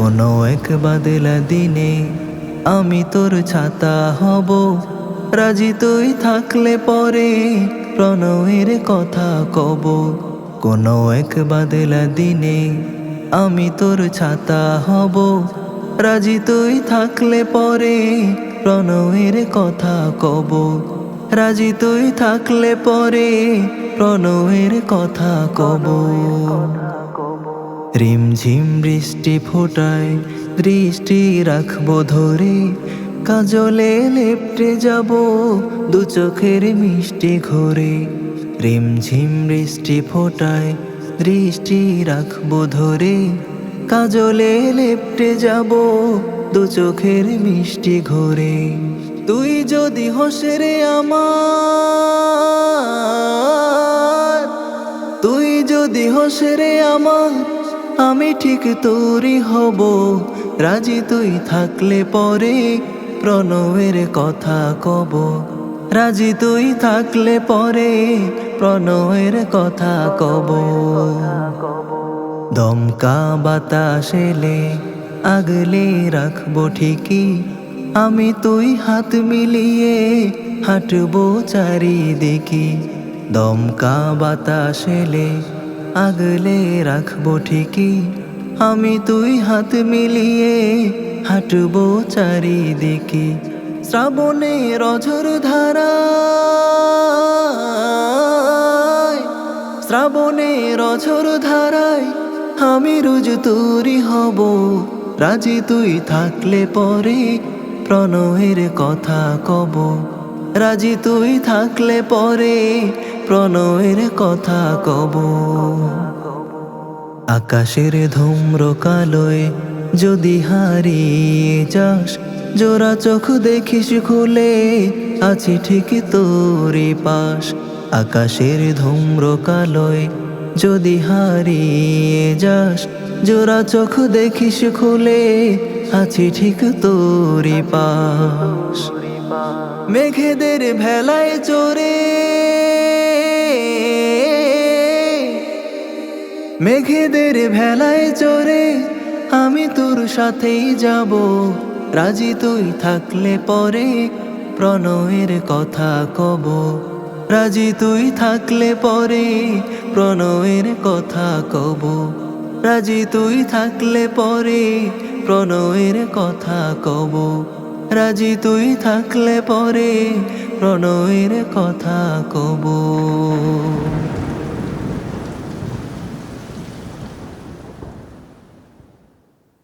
কোনো এক বাদলা দিনে আমি তোর ছাতা হব। রাজি তুই থাকলে পরে প্রণয়ের কথা কব। কোনো এক বাদলা দিনে আমি তোর ছাতা হব। রাজি তুই থাকলে পরে প্রণয়ের কথা কব। রাজি তুই থাকলে পরে প্রণয়ের কথা কব। রিমঝিম বৃষ্টি ফোটায়, দৃষ্টি রাখব ধরে, কাজলে লেপটে যাব দু চোখের মিষ্টি ঘরে। রিমঝিম বৃষ্টি ফোটায়, দৃষ্টি রাখব ধরে, কাজলে লেপটে যাব দু চোখের মিষ্টি ঘরে। তুই যদি হোসরে আমার, তুই যদি হোসরে আমার আমি ঠিক তোরই হব। রাজি তুই থাকলে পরে প্রণয়ের কথা কব। রাজি তুই থাকলে পরে প্রণয়ের কথা কব। দমকা বাতাস এলে আগলে রাখব ঠিকই। আমি তুই হাত মিলিয়ে হাঁটবো চারিদিকে। দমকা বাতাস এলে আগলে রাখব ঠিকই। আমি তুই হাত মিলিয়ে হাঁটবো চারিদিকে। শ্রাবণে রঝর ধারা শ্রাবণে রঝর ধারায় আমি রোজ তোরই হব। রাজি তুই থাকলে পরে প্রণয়ের কথা কব। রাজি তুই থাকলে পরে প্রণয়ের কথা কব। আকাশের ধূম্র কালোয় যদি হারিয়ে যাস, জোড়া চোখ দেখিস খুলে আছি ঠিক তোরই পাশ। আকাশের ধূম্র কালোয় যদি হারিয়ে যাস, জোড়া চোখ দেখিস খুলে আছি ঠিক তোরই পাশ। মেঘেদের ভেলায় চড়ে। মেঘেদের ভেলায় চড়ে। আমি তোর সাথেই যাব। রাজি তুই থাকলে পরে প্রণয়ের কথা কব। রাজি তুই থাকলে পরে প্রণয়ের কথা কব। রাজি তুই থাকলে পরে প্রণয়ের কথা কব। রাজি তুই থাকলে পরে প্রণয়ের কথা কব।